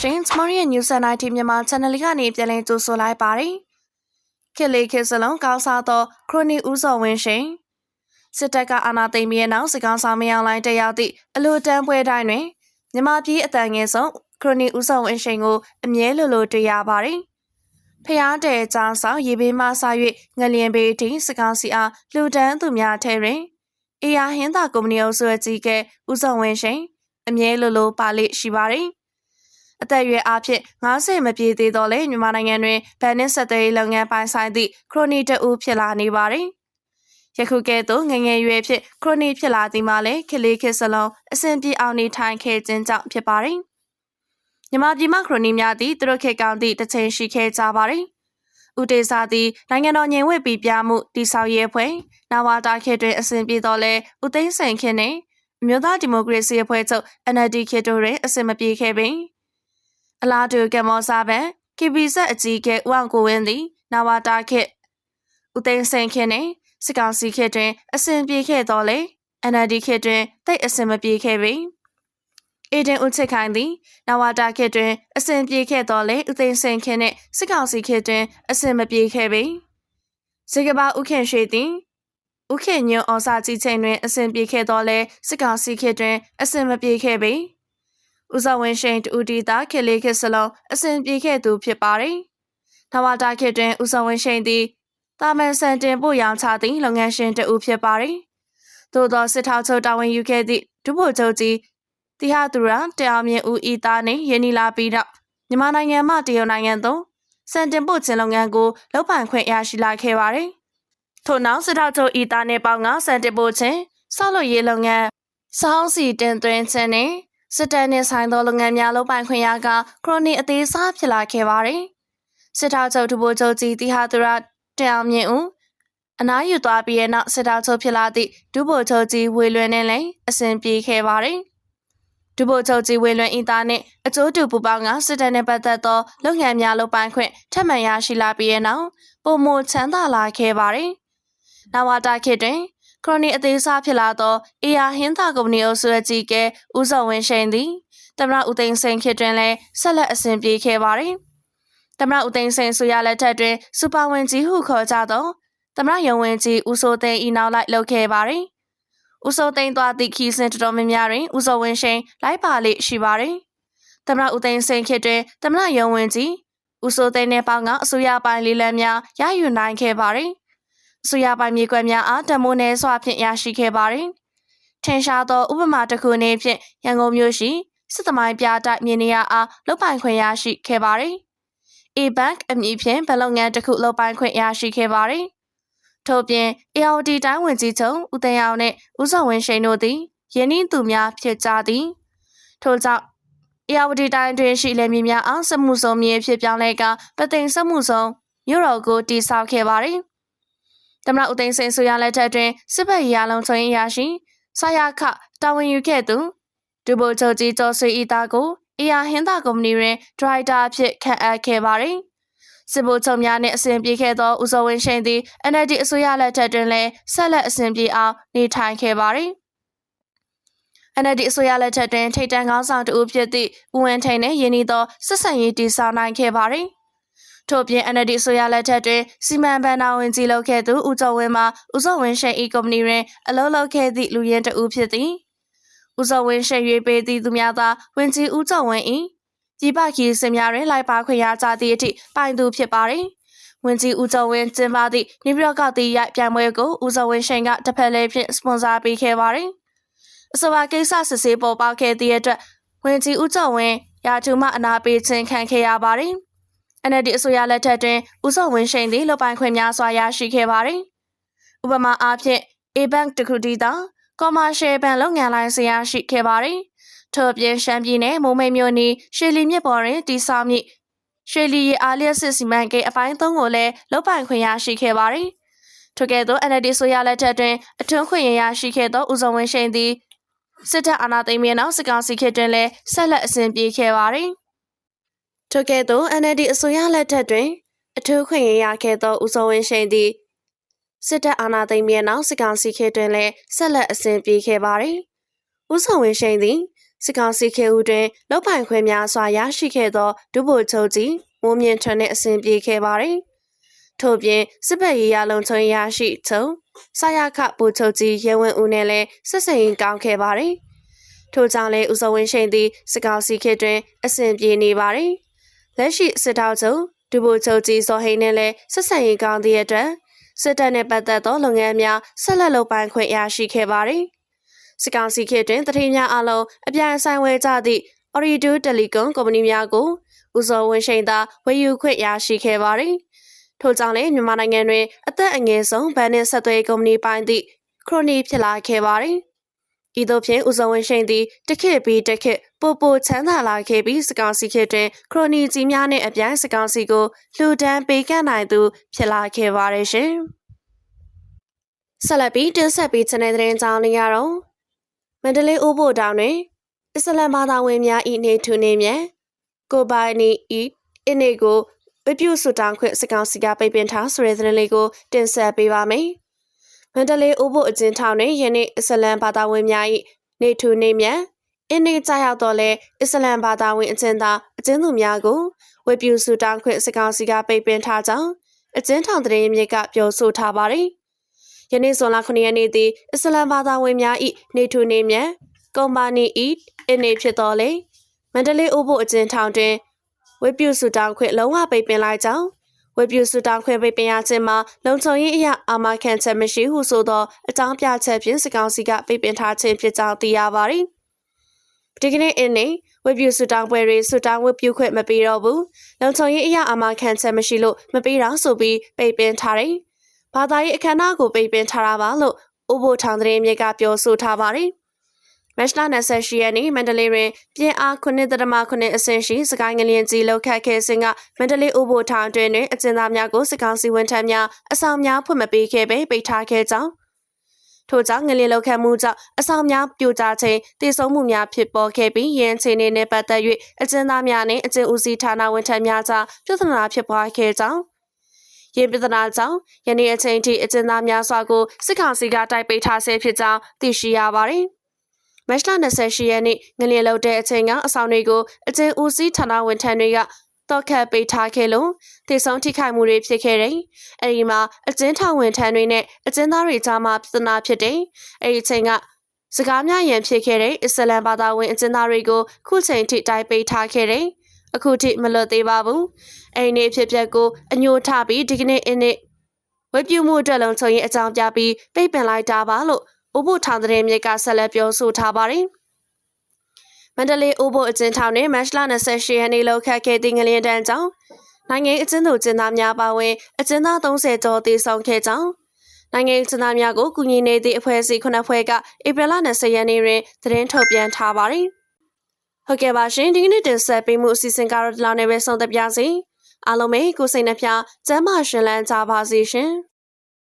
ရှင်ကျမတို့ရဲ့ News and IT မြန်မာ Channel လေးကနေပြန်လည်ကြိုဆိုလိုက်ပါတယ်။ခေတ်လေးခေတ်စလုံးကောင်းစားသော ခရိုနီဦးစော်ဝင်းရှင်စစ်တပ်ကအာဏာသိမ်းပြီးတဲ့နောက်စစ်ကောင်ဆောင်မယောင်လိုင်းတက်ရောက်သည့်အလို့တန်းပွဲတိုင်းတွင်မြန်မာပြည်အတန်ငယ်ဆုံးခရိုနီဦးစော်ဝင်းရှင်ကိုအမြဲလိုလိုတွေ့ရပါတယ်။ဖျားတဲ့ကြောင်းဆောင်ရေဘေးမှဆာ၍ငလျင်ဘေးထိစစ်ကောင်စီအားလှူဒန်းသူများထဲတွင်အေယာဟင်းသာကုမ္ပဏီအုပ်စုအကြီးကဲဦးစော်ဝင်းရှင်အမြဲလိုလိုပါလိရှိပါတယ်။ အသက်အရွယ်အဖြစ်90မပြည့်သေးတော့လေမြန်မာနိုင်ငံတွင်ဗန်နစ်ဆက်သွယ်ရေးလုပ်ငန်းပိုင်ဆိုင်သည့်ခရိုနီတအူးဖြစ်လာနေပါတယ်။ယခုကဲ့သို့ငယ်ငယ်ရွယ်ဖြစ်ခရိုနီဖြစ်လာသည်မှာလည်းခလေးခစ်စလုံးအဆင်ပြေအောင်နေထိုင်ခဲ့ခြင်းကြောင့်ဖြစ်ပါတယ်။မြန်မာပြည်မှာခရိုနီများသည်သူတို့ခေတ်ကောင်းသည့်တစ်ချိန်ရှိခဲ့ကြပါတယ်။ဦးတေစာသည်နိုင်ငံတော်ညင်ဝတ်ပြီးပြမှုတိဆောက်ရေးဖွဲ့နဝတာခေတ်တွင်အစဉ်ပြေတော့လဲဦးသိန်းစိန်ခေတ်နှင့်အမျိုးသားဒီမိုကရေစီအဖွဲ့ချုပ် NLD ခေတ်တို့တွင်အစဉ်မပြေခဲ့ပင် အလားတူကမောစာပန် KBZ အကြီးကဲဦးအောင်ကိုဝင်းသည်နဝတာခေတ်ဦးသိန်းစိန်ခေတ်နှင့်စစ်ကောင်စီခေတ်တွင်အစဉ်ပြေခဲ့တော့လဲ NLD ခေတ်တွင်တိတ်အစဉ်မပြေခဲ့ပင်အေဒင်ဦးချစ်ခိုင်သည်နဝတာခေတ်တွင်အစဉ်ပြေခဲ့တော့လေဦးသိန်းစိန်ခေတ်နှင့်စစ်ကောင်စီခေတ်တွင်အစဉ်မပြေခဲ့ပေစေကဘာဦးခင်ရွှေသည်ဦးခင်ညွန့်အောင်စာကြီးချိန်တွင်အစဉ်ပြေခဲ့တော့လေစစ်ကောင်စီခေတ်တွင်အစဉ်မပြေခဲ့ပေ ဦးစောဝင်းရှိန်တူတီတာခေလေးခေတ်စလုံးအစဉ်ပြေခဲ့သူဖြစ်ပါတယ်နဝတာခေတ်တွင်ဦးစောဝင်းရှိန်သည်တာမန်စံတင်ပို့ရောင်းချသည့်လုပ်ငန်းရှင်တဦးဖြစ်ပါတယ်သို့သောစစ်ထောက်ချုပ်တာဝန်ယူခဲ့သည့်ဒုဗိုလ်ချုပ်ကြီးတီဟာသူရာတရားမြင့်ဦးဤသားနှင့်ယင်းနီလာပြီးတော့မြန်မာနိုင်ငံမှတရုတ်နိုင်ငံသို့စံတင်ပို့ခြင်းလုပ်ငန်းကိုလုပ်ပိုင်ခွင့်ရရှိလာခဲ့ပါတယ်။ထို့နောက်စစ်ထောက်ချုပ်ဤသားနှင့်ပေါင်းကစံတင်ပို့ခြင်းဆောက်လုပ်ရေးလုပ်ငန်းစောင်းစီတင်သွင်းခြင်းနှင့် စစ်တပ်နှင့်ဆိုင်သောလုပ်ငန်းများလုပ်ပိုင်ခွင့်ရကခရိုနီအသေးစားဖြစ်လာခဲ့ပါတယ်။စစ်ထောက်ချုပ်ဒုဗိုလ်ချုပ်ကြီးတီဟာသူရာတရားမြင့်ဦးအနားယူသွားပြီးတဲ့နောက်စစ်တောက်ချုပ်ဖြစ်လာသည့်ဒုဗိုလ်ချုပ်ကြီးဝေလွင်နဲ့လည်းအစဉ်ပြေခဲ့ပါတယ်။ဒုဗိုလ်ချုပ်ကြီးဝေလွင်ဤသားနှင့်အကျိုးတူပူပေါင်းကစစ်တပ်နှင့်ပတ်သက်သောလုပ်ငန်းများလုပ်ပိုင်ခွင့်ထပ်မံရရှိလာပြီးတဲ့နောက်ပုံမချမ်းသာလာခဲ့ပါတယ်။နဝတာခေတ်တွင် ခရိုနီအသေးစားဖြစ်လာသောအေယာဟင်းသာကုမ္ပဏီအုပ်စုအကြီးကဲဦးစောဝင်းရှိန်သည်သမရဦးသိန်းစိန်ခေတ်တွင်လည်းဆက်လက်အစဉ်ပြေခဲ့ပါတယ်။သမရဦးသိန်းစိန်ဆိုရလက်ထက်တွင်စူပါဝင်ကြီးဟုခေါ်ကြသောသမရယုံဝင်ကြီးဦးစိုးသိန်းဤနောက်လိုက်လုပ်ခဲ့ပါတယ်။ဦးစိုးသိန်းသွားသည့်ခီးစဉ်တော်တော်များများတွင်ဦးစောဝင်းရှိန်လိုက်ပါလေရှိပါတယ်။သမရဦးသိန်းစိန်ခေတ်တွင်သမရယုံဝင်ကြီးဦးစိုးသိန်းနဲ့ပေါင်းကအစိုးရပိုင်းလေးလံများရယူနိုင်ခဲ့ပါတယ်။ အစိုးရပိုင်းမြေကွက်များအားတမိုးနယ်စွာဖြင့်ရရှိခဲ့ပါတယ်။ထင်ရှားသောဥပမာတစ်ခုအနေဖြင့်ရန်ကုန်မြို့ရှိစစ်သမိုင်းပြတိုက်မြေနေရာအားလုတ်ပိုင်ခွင့်ရရှိခဲ့ပါတယ်။ A-Bank အမည်ဖြင့်ဗလုပ်ငန်းတစ်ခုလုတ်ပိုင်ခွင့်ရရှိခဲ့ပါတယ်ထို့ပြင် AOD တိုင်းဝင်ကြီးချုပ်ဦးသိန်းအောင်နှင့်ဦးစောဝင်းရှိန်တို့သည်ယင်းနှင်းသူများဖြစ်ကြသည်ထို့ကြောင့်အေယာဝတီတိုင်းတွင်ရှိလယ်မြေများအားစမှုဆုံးမြေဖြစ်ပြောင်းလဲကပသိမ်စမှုဆုံးမြို့တော်ကိုတည်ဆောက်ခဲ့ပါသည်။ သမရဦးသိန်းစိန်ဆိုရလက်ထက်တွင်စစ်ဘက်ရာလုံးချုံရရှိဆာယခတာဝန်ယူခဲ့သူဒူဘိုချုပ်ကြီးကျော်ဆွေဤသားကိုအေယာဟင်းသာကုမ္ပဏီတွင်ဒရိုက်တာအဖြစ်ခန့်အပ်ခဲ့ပါသည်။စစ်ဗိုလ်ချုပ်များနှင့်အစဉ်ပြေခဲ့သောဦးစောဝင်းရှိန်သည် NLD အစိုးရလက်ထက်တွင်လည်းဆက်လက်အစဉ်ပြေအောင်နေထိုင်ခဲ့ပါသည်။ NLD အစိုးရလက်ထက်တွင်ထိတ်တန့်ကောင်းဆောင်တဦးဖြစ်သည့်ဦးဝင်းထိန်နှင့်ယင်းဤသောဆက်ဆံရေးတည်ဆောက်နိုင်ခဲ့ပါသည်။ ထို့ပြင် NLD အစိုးရလက်ထက်တွင်စီမံဘဏ္ဍာဝန်ကြီးလုပ်ခဲ့သူဦးကျော်ဝင်းမှာဦးစောဝင်းရှိန်ဤကုမ္ပဏီတွင်အလုပ်လုပ်ခဲ့သည့်လူရင်းတဦးဖြစ်သည်။ဦးစောဝင်းရှိန်ရွေးပေးသည့်သူများသာဝင်ကြီးဦးကျော်ဝင်း၏ပြည်ပခီးစင်များတွင်လိုက်ပါခွင့်ရကြသည့်အထိပိုင်သူဖြစ်ပါတယ်။ဝင်ကြီးဦးကျော်ဝင်းကျင်းပသည့်နေပြည်တော်ကတည်ရိုက်ပြိုင်ပွဲကိုဦးစောဝင်းရှိန်ကတစ်ဖက်လေးဖြင့်စပွန်ဆာပေးခဲ့ပါတယ်။အဆိုပါကိစ္စစစ်ဆေးပေါ်ပေါက်ခဲ့သည့်အတွက်ဝင်ကြီးဦးကျော်ဝင်းရာထူးမှအနာပေးခြင်းခံခဲ့ရပါတယ်။ NLD အစိုးရလက်ထက်တွင်ဦးစောဝင်းရှိန်သည်လုပ်ပိုင်ခွင့်များစွာရရှိခဲ့ပါတယ်။ဥပမာအားဖြင့် A-Bank တခုတည်းသော commercial bank လုပ်ငန်းလိုင်းစရာရှိခဲ့ပါတယ်။ထို့ပြင်ရှမ်းပြည်နယ်မိုးမိတ်မြို့နီရွှေလီမြစ်ပေါ်တွင်တည်ဆောက်မည့်ရွှေလီရေအားလျက်စစ်စီမံကိန်းအပိုင်း၃ကိုလည်းလုတ်ပိုင်ခွင့်ရရှိခဲ့ပါသည်။ထို့ကဲ့သို့ NLD ဆိုရလက်ထက်တွင်အထွန်းခွင့်ရရှိခဲ့သောဦးစုံဝင်းရှိန်သည်စစ်တပ်အာဏာသိမ်းပြီးနောက်စစ်ကောင်စီခေတ်တွင်လည်းဆက်လက်အစဉ်ပြေခဲ့ပါသည်။ ထို့ကဲ့သို့ NLD အစိုးရလက်ထက်တွင် အထူးခွင့်ရရခဲ့သောဦးစုံဝင်းရှိန်သည်စစ်တပ်အာဏာသိမ်းပြီးနောက်စစ်ကောင်စီခေတ်တွင်လည်းဆက်လက်အစဉ်ပြေခဲ့ပါသည်။ဦးဆောင်ဝင်းရှိန်သည်စစ်ကောင်စီခေဦးတွင်လောက်ပိုင်ခွင့်များစွာရရှိခဲ့သောဒုဗိုလ်ချုပ်ကြီးမိုးမြင့်ထွန်းနှင့်အစဉ်ပြေခဲ့ပါသည်ထို့ပြင်စစ်ဘက်ရေးရလုံချုံရရှိချုံဆာယခဗိုလ်ချုပ်ကြီးရဲဝင်းဦးနှင့်လည်းဆက်ဆံရေးကောင်းခဲ့ပါသည်ထို့ကြောင့်လည်းဦးစောဝင်းရှိန်သည်စစ်ကောင်စီခေတ်တွင်အစဉ်ပြေနေပါသည် လက်ရှိစစ်တောက်ချုပ်ဒုဗိုလ်ချုပ်ကြီးစောဟိန်းနှင့်လည်းဆက်ဆံရေးကောင်းသည့်အတွက်စစ်တပ်နှင့်ပတ်သက်သောလုပ်ငန်းများဆက်လက်လုပ်ပိုင်ခွင့်ရရှိခဲ့ပါသည်စစ်ကောင်စီခေတ်တွင်တတိများအလုံးအပြန်အဆိုင်ဝဲကြသည့် Orido Telecom ကုမ္ပဏီများကိုဦးစောဝင်းရှိန်သာဝယ်ယူခွင့်ရရှိခဲ့ပါသည်ထို့ကြောင့်လည်းမြန်မာနိုင်ငံတွင်အသက်အငယ်ဆုံးဗန်နစ်ဆက်သွယ်ကုမ္ပဏီပိုင်းသည့်ခရိုနီဖြစ်လာခဲ့ပါသည် ဤသို့ဖြင့်ဦးစောဝင်းရှိန်သည်တခစ်ပြီးတခစ်ပိုပိုချမ်းသာလာခဲ့ပြီးစကောင်စီခေတ်တွင်ခရိုနီကြီးများနှင့်အပြိုင်စကောင်စီကိုလှူဒန်းပေးကမ်းနိုင်သူဖြစ်လာခဲ့ပါတယ်ရှင်ဆက်လက်ပြီးတင်ဆက်ပြီးချန်နယ်သတင်းကြောင်းလေးရတော့မန္တလေးအိုးဘိုတောင်တွင်အစ္စလမ်ဘာသာဝင်များဤနေထူနေမြဲကိုပိုင်နီဤအင်းနေကိုဝပြုဆူတောင်းခွင့်စကောင်စီကပိတ်ပင်ထားဆိုတဲ့သတင်းလေးကိုတင်ဆက်ပေးပါမယ်။ မန္တလေးအိုးဘိုအကျဉ်းထောင်တွင်ယနေ့အစ္စလမ်ဘာသာဝင်များ၏နေထူနေမြဲအင်းနေကြရောက်တော့လဲအစ္စလမ်ဘာသာဝင်အကျဉ်းသားအကျဉ်းသူများကိုဝပြုဆူတောင်းခွင့်စကောင်စီကပိတ်ပင်ထားကြောင်းအကျဉ်းထောင်တရင်မြစ်ကပြောဆိုထားပါတယ်။ယနေ့ဇွန်လ9ရက်နေ့သည်အစ္စလမ်ဘာသာဝင်များ၏နေထူနေမြဲကုမ္ပဏီ၏အင်းနေဖြစ်တော်လေမန္တလေးအိုးဘိုအကျဉ်းထောင်တွင်ဝေပြုစုတောင်းခွင့်လုံးဝပိတ်ပင်လိုက်ကြောင်း ဝေပြုစုတောင်းခွင့်ပိတ်ပင်ရခြင်းမှာလုံခြုံရေးအရာအာမခံချက်မရှိဟုဆိုသောအကြောင်းပြချက်ဖြင့်စကောင်စီကပိတ်ပင်ထားခြင်းဖြစ်ကြောင်းသိရပါသည်။ဒီကနေ့အင်းနေဝေပြုစုတောင်းပွဲတွေစုတောင်းဝေပြုခွင့်မပေးတော့ဘူး။လုံခြုံရေးအရာအာမခံချက်မရှိလို့မပေးတော့ဆိုပြီးပိတ်ပင်ထားတယ်။ဘာသာရေးအခမ်းအနားကိုပိတ်ပင်ထားတာပါလို့ဥပိုလ်ထောင်သတင်းမြေကပြောဆိုထားပါတယ်။ မက်ရှလာ28ရက်နေ့မန္တလေးတွင်ပြင်းအား9.9အဆင့်ရှိစကိုင်းငလျင်ကြီးလောက်ခတ်ခဲ့စဉ်ကမန္တလေးဥပိုလ်ထောင်တွင်တွင်အကျဉ်းသားများကိုစကောင်စီဝန်ထမ်းများအဆောင်များဖွင့်မပေးခဲ့ပေပိတ်ထားခဲ့ကြောင်းထို့ကြောင့်ငလျင်လောက်ခတ်မှုကြောင့်အဆောင်များပြိုကျခြင်းတည်ဆုံမှုများဖြစ်ပေါ်ခဲ့ပြီးရင်းချင်းနဲ့ပတ်သက်၍အကျဉ်းသားများနှင့်အကျဉ်းဦးစီးဌာနဝန်ထမ်းများကြားပြဿနာဖြစ်ပွားခဲ့ကြောင်းရင်ပြဿနာကြောင့်ယနေ့အချိန်ထိအကျဉ်းသားများစွာကိုစစ်ကောင်စီကတိုက်ပိတ်ထားဆဲဖြစ်ကြောင်းသိရှိရပါတယ်။ မတ်လ28ရက်နေ့ငလျင်လောက်တဲ့အချိန်ကအဆောင်တွေကိုအကျဉ်းဦးစီးဌာနဝန်ထမ်းတွေကတော့ခတ်ပေးထားခဲ့လို့တေဆုံးထိခိုက်မှုတွေဖြစ်ခဲ့တယ်။အဲဒီမှာအကျဉ်းထောင်ဝန်ထမ်းတွေနဲ့အကျဉ်းသားတွေကြားမှာပြဿနာဖြစ်တယ်။အဲဒီအချိန်ကစကားများရန်ဖြစ်ခဲ့တဲ့အစ္စလမ်ဘာသာဝင်အကျဉ်းသားတွေကိုခုချိန်ထိတိုက်ပေးထားခဲ့တယ်။အခုထိမလွတ်သေးပါဘူး။အဲဒီနေ့ဖြစ်ပျက်ကိုအညိုထပြီးဒီကနေ့အင်းနေ့ဝေပြုမှုအတွက်လုံးချုံရင်အကြောင်းပြပြီးပိတ်ပင်လိုက်တာပါလို့ အိုးဘိုထောင်တဲ့မြစ်ကဆက်လက်ပြောဆိုထားပါတယ်။မန္တလေးအိုးဘိုအကျဉ်းထောင်တွင်မတ်လ28ရက်နေ့လောက်ခတ်ခဲ့သည့်ငလျင်တန်းကြောင့်နိုင်ငံအကျဉ်းသူကျင်းသားများပါဝင်အကျဉ်းသား30ကျော်တည်ဆောင်ခဲ့ကြောင်းနိုင်ငံကျင်းသားများကိုကူညီနေသည့်အဖွဲ့အစည်းခုနှစ်ဖွဲ့ကဧပြီလ20ရက်နေ့တွင်သတင်းထုတ်ပြန်ထားပါတယ်။ဟုတ်ကဲ့ပါရှင်ဒီကနေ့တင်ဆက်ပေးမှုအစီအစဉ်ကတော့ဒီလောက်နဲ့ပဲဆုံးသက်ပါစေ။အားလုံးပဲကိုစိတ်နှပြကျမ်းမာရှင်လန်းကြပါစေရှင်။